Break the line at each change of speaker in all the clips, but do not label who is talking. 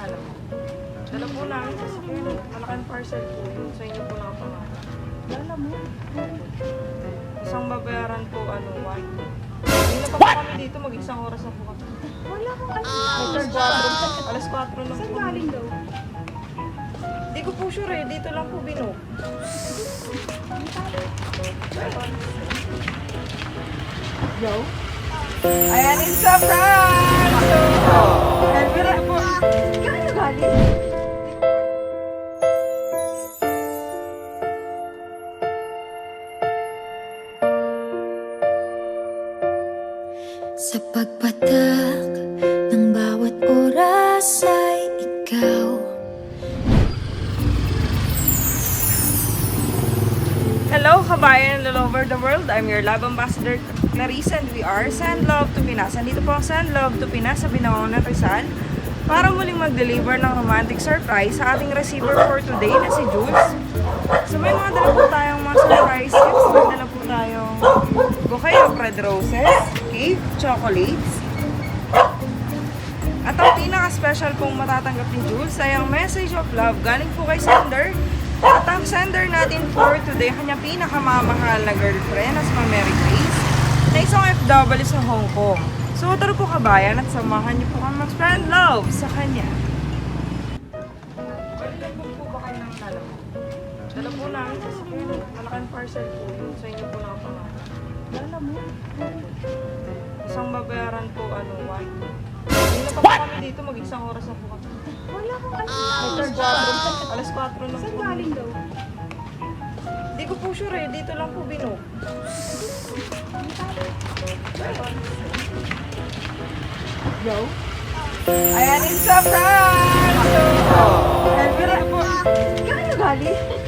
Alam. Dala po namin sa sakyan. Malaking parcel po. Sa inyo po nakapangalan.
Lala mo.
Isang babayaran po, ano, one. Hindi na pa po kami dito. Mag-isang oras na po kami.
Wala kang ano.
Alas 4. Alas 4 na
Saan
po.
galing daw?
Hindi ko po sure eh. Dito lang po binook.
Yo?
Ayan, a prank! So,
Sa pagpatak ng bawat oras ay ikaw
Hello, kabayan all over the world. I'm your love ambassador, Clarissa, and we are Send Love to Pinas. Andito po ang Send Love to Pinas sa Binaon ng Rizal para muling mag-deliver ng romantic surprise sa ating receiver for today na si Jules. So may mga dala po tayong mga surprise gifts. May dala po tayong bouquet of red roses, cake, chocolates, at ang pinaka-special pong matatanggap ni Jules ay ang message of love galing po kay sender. At ang sender natin for today, kanya pinakamamahal na girlfriend na si Mary Grace na isang FW sa Hong Kong. So tara po kabayan at samahan niyo po kami mag-spread love sa kanya. Balikan po po ba kayo ng lala mo? Dala po namin sa sakyan. Malaking parcel po. Sa inyo po nakapangalan.
Lala mo.
Isang babayaran po, ano, one. Hindi na pa kami dito, mag-isang oras na po kami.
Wala kang ano.
Alas 4. Alas 4 na
Saan
po.
galing daw?
Hindi ko po sure eh. Dito lang po binook.
Yo?
Ayan, it's a prank! So, Elvira po.
Gaano galing?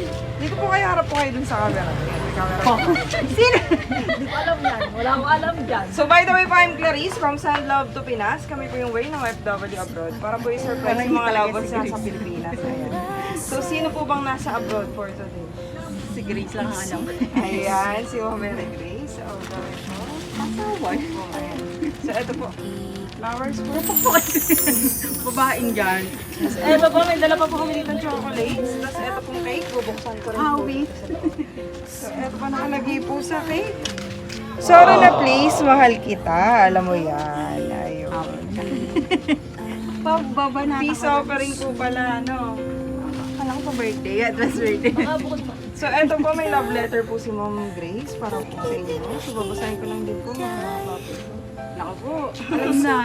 Hindi ko kayo harap po kayo dun sa camera. Camera po.
Sino? Hindi ko alam yan. Wala akong alam dyan.
So, by the way po, I'm Clarice from Sand Love to Pinas. Kami po yung way ng FW abroad para po i-surprise yung mga lovers na sa Pilipinas. Ayan. So, sino po bang nasa abroad for today?
Grace lang ang alam.
Ayan, si Mary Grace. Oh, dami po.
Asawa.
Oh, ayan. So, ito po. Flowers po.
Babaeng dyan.
Eto po, may dala pa po kami dito ng chocolates. Tapos eto pong cake, bubuksan ko rin po.
Hawi.
So eto pa nakalagay po sa cake. Sorry na please, mahal kita. Alam mo yan. Ayun.
Pababa na.
Peace offering po pala, no? Pa birthday. Last birthday. so eto po, may love letter po si Mom Grace para po sa inyo. So babasahin ko lang din po mga ko.
Naku po. Alam na.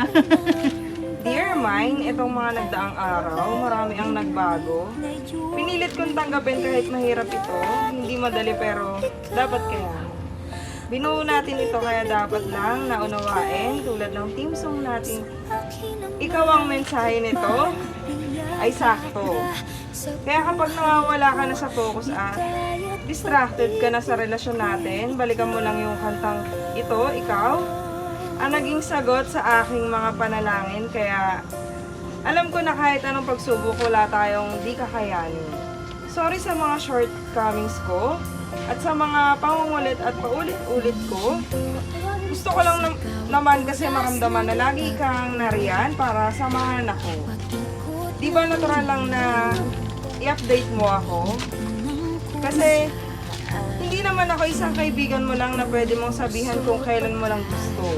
Dear mine, itong mga nagdaang araw, marami ang nagbago. Pinilit kong tanggapin kahit mahirap ito. Hindi madali pero dapat kaya. Binuo natin ito kaya dapat lang naunawain tulad ng team song natin. Ikaw ang mensahe nito ay sakto. Kaya kapag nawawala ka na sa focus at distracted ka na sa relasyon natin, balikan mo lang yung kantang ito, ikaw, ang naging sagot sa aking mga panalangin. Kaya alam ko na kahit anong pagsubok, wala tayong di kakayanin. Sorry sa mga shortcomings ko at sa mga pangungulit at paulit-ulit ko. Gusto ko lang nam- naman kasi maramdaman na lagi kang nariyan para samahan ako. Di ba natural lang na i-update mo ako? Kasi hindi naman ako isang kaibigan mo lang na pwede mong sabihan kung kailan mo lang gusto.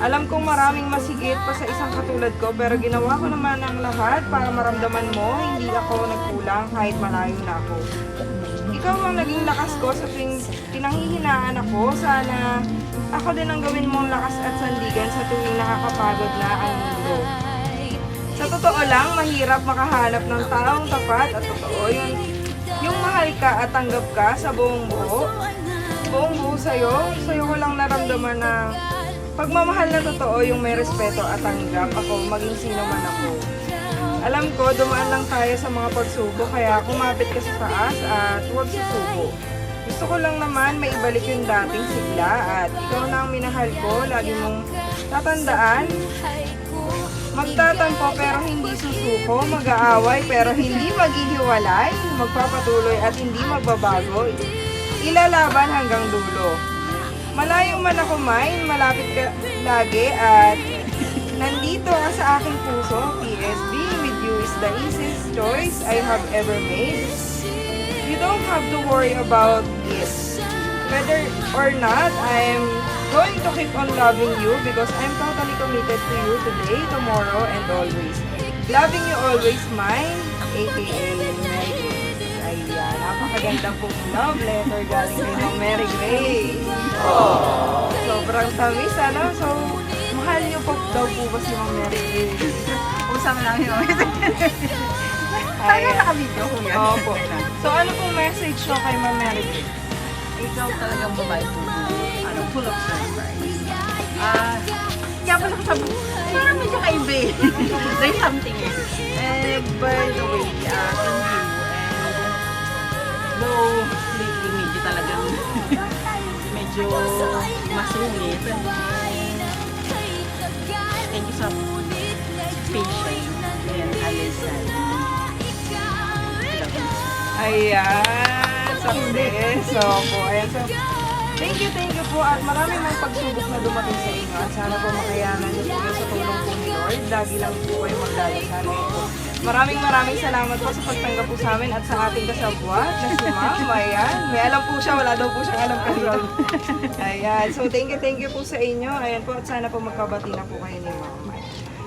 Alam kong maraming masigit pa sa isang katulad ko pero ginawa ko naman ang lahat para maramdaman mo hindi ako nagkulang kahit malayo na ako. Ikaw ang naging lakas ko sa tuwing pinanghihinaan ako. Sana ako din ang gawin mong lakas at sandigan sa tuwing nakakapagod na ang mundo. Sa totoo lang, mahirap makahanap ng taong tapat at totoo yung, yung mahal ka at tanggap ka sa buong buo. Buong buo sa'yo, sa'yo ko lang naramdaman na pagmamahal na totoo yung may respeto at tanggap ako maging sino man ako. Alam ko, dumaan lang tayo sa mga pagsubok kaya kumapit ka sa taas at huwag susuko. Gusto ko lang naman maibalik yung dating sigla at ikaw na ang minahal ko, lagi mong tatandaan Magtatampo pero hindi susuko, mag-aaway pero hindi maghihiwalay, magpapatuloy at hindi magbabago. Ilalaban hanggang dulo. Malayo man ako mine, malapit ka lagi at nandito sa aking puso. PSB, with you is the easiest choice I have ever made. You don't have to worry about it. Whether or not I'm going to keep on loving you because I'm totally committed to you today, tomorrow, and always. Loving you always mine, aka. Ayan, napakaganda pong love letter galing kay Ma'am Mary Grace. Sobrang tamis, ano? So, mahal niyo po daw po ba si Ma'am Mary Grace?
Usama namin yun. Sana
Ayan.
naka-video ko yan.
Opo. So, ano pong message nyo kay Ma'am Mary Grace?
Ikaw talagang babae po. Ano, full of surprise. Ah, kaya pala ko sabi, parang medyo kaiba eh. There's something eh. Eh, by the way, ah, thank you. And, though, lately medyo talagang medyo masungit. Thank you sa patience and understanding.
Ayan, success. So, po, ayan. So, thank you, thank you po. At marami mga pagsubok na dumating sa inyo. At sana po makayanan niyo po sa tulong po ni Lord. Lagi lang po kayo magdadasal. Ito. Maraming maraming salamat po sa pagtanggap po sa amin at sa ating kasabwat na si Ma'am. Ayan. May alam po siya, wala daw po siyang alam kanina. Ayan. So, thank you, thank you po sa inyo. Ayan po, at sana po magkabati na po kayo ni Ma'am.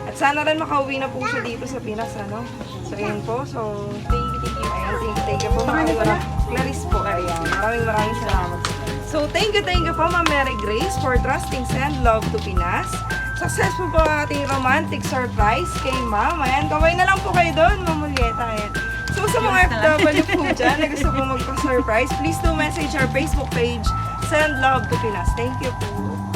At sana rin makauwi na po siya dito sa Pinas, ano? So, ayun po. So, thank you, thank you. Ayan, thank you, thank you po. Maraming maraming, Clarice po, ayan. Maraming maraming salamat. So, thank you, thank you po, Ma'am Mary Grace, for trusting Send Love to Pinas. Successful po ang ating romantic surprise kay Ma'am. Ayan, kaway na lang po kayo doon, Ma'am Julieta. Ayan. So, sa mga FW po dyan na gusto po magpa-surprise, please do message our Facebook page, Send Love to Pinas. Thank you po.